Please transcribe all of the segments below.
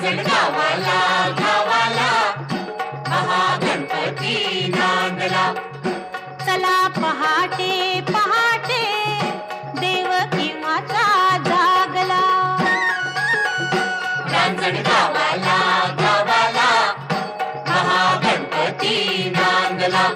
म्हणजे गावाला गावाला. महागणपती नांदला. चला पहाटे पहाटे. देव किंवाचा जागला. रांजण गावाला गावाला. महागणपती नांदला.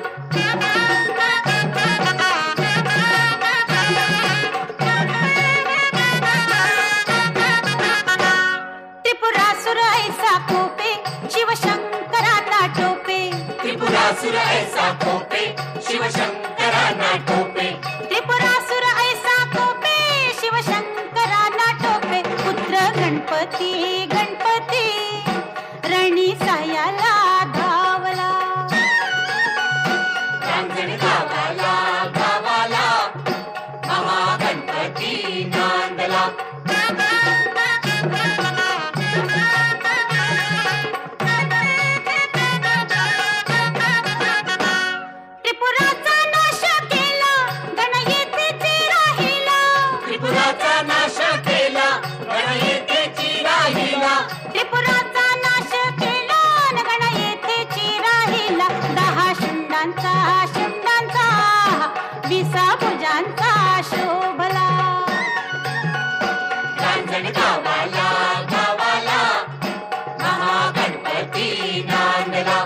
त्रिपुरासुर ऐसा कोपे शिवशंकरांना टोपे. त्रिपुरासुर ऐसा खोपे शिवशंकरांना टोपे. त्रिपुरासुर ऐसा कोपे शिवशंकरांना टोपे. पुत्र गणपती गणपती. रणी सायाला शुंडांचा शुंडांचा विसा भुजांचा शोभला. रांजण गावाला गावाला महागणपती नांदला.